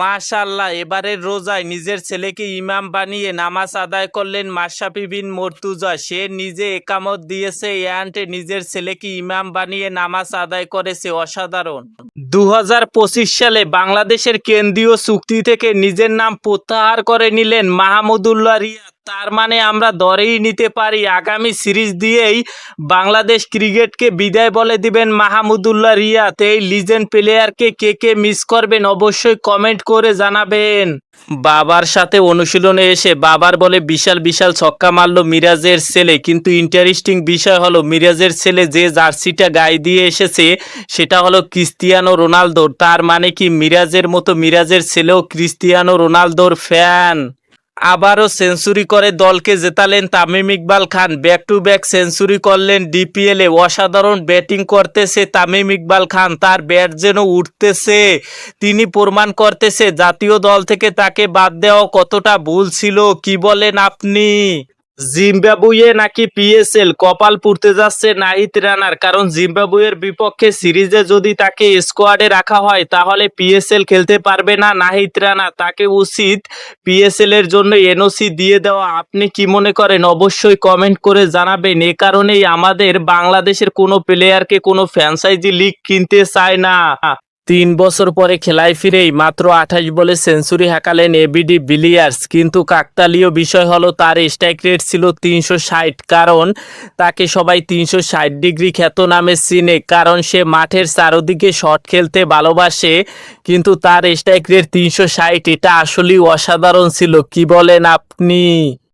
মাশাল্লাহ এবারে রোজায় নিজের ছেলেকে ইমাম বানিয়ে নামাজ আদায় করলেন মাশাফি বিন মর্তুজা। সে নিজে একামত দিয়েছে অ্যান্টে নিজের ছেলেকে ইমাম বানিয়ে নামাজ আদায় করেছে, অসাধারণ। দু হাজার পঁচিশ সালে বাংলাদেশের কেন্দ্রীয় চুক্তি থেকে নিজের নাম প্রত্যাহার করে নিলেন মাহমুদুল্লাহ রিয়াদ। তার মানে আমরা ধরেই নিতে পারি, আগামী সিরিজ দিয়েই বাংলাদেশ ক্রিকেটকে বিদায় বলে দিবেন মাহমুদুল্লাহ রিয়াদ। এই লিজেন্ড প্লেয়ারকে কে কে মিস করবেন অবশ্যই কমেন্ট করে জানাবেন। বাবার সাথে অনুশীলনে এসে বাবার বলে বিশাল বিশাল ছক্কা মারলো মিরাজের ছেলে। কিন্তু ইন্টারেস্টিং বিষয় হলো মিরাজের ছেলে যে জার্সিটা গায়ে দিয়ে এসেছে, সেটা হলো ক্রিস্তিয়ানো রোনালদোর। তার মানে কি মিরাজের মতো মিরাজের ছেলেও ক্রিস্তিয়ানো রোনালদোর ফ্যান? আবারও সেঞ্চুরি করে দলকে জেতালেন Tamim Iqbal Khan. Back to back century করলেন ডিপিএলে। অসাধারণ ব্যাটিং করতেছে তামিম ইকবাল খান। তার ব্যাট যেন উঠতেছে, তিনি প্রমাণ করতেছে। জাতীয় দল থেকে তাকে বাদ দেওয়া কতটা ভুল ছিল, কি বলেন আপনি? জিম্বাবুয়ে নাকি পিএসএল? কপাল পুড়তে যাচ্ছে নাহিদ রানার, কারণ জিম্বাবুয়ের বিপক্ষে সিরিজে যদি তাকে স্কোয়াডে রাখা হয়, তাহলে পিএসএল খেলতে পারবে না নাহিদ রানা তাকে উচিত পিএসএল এর জন্য এনওসি দিয়ে দেওয়া। আপনি কি মনে করেন? অবশ্যই কমেন্ট করে জানাবেন। এ কারণেই আমাদের বাংলাদেশের কোনো প্লেয়ারকে কোনো ফ্র্যাঞ্চাইজি লিগ কিনতে চায় না। তিন বছর পরে খেলায় ফিরেই মাত্র আঠাশ বলে সেঞ্চুরি হাঁকালেন এবিডি বিলিয়ার্স, কিন্তু কাকতালীয় বিষয় হলো তার স্ট্রাইক রেট ছিল তিনশো ষাট। কারণ তাকে সবাই তিনশো ষাট ডিগ্রি খ্যাত নামে চিনে, কারণ সে মাঠের চারদিকে শট খেলতে ভালোবাসে, কিন্তু তার স্ট্রাইক রেট তিনশো ষাট, এটা আসলেই অসাধারণ ছিল, কি বলেন আপনি?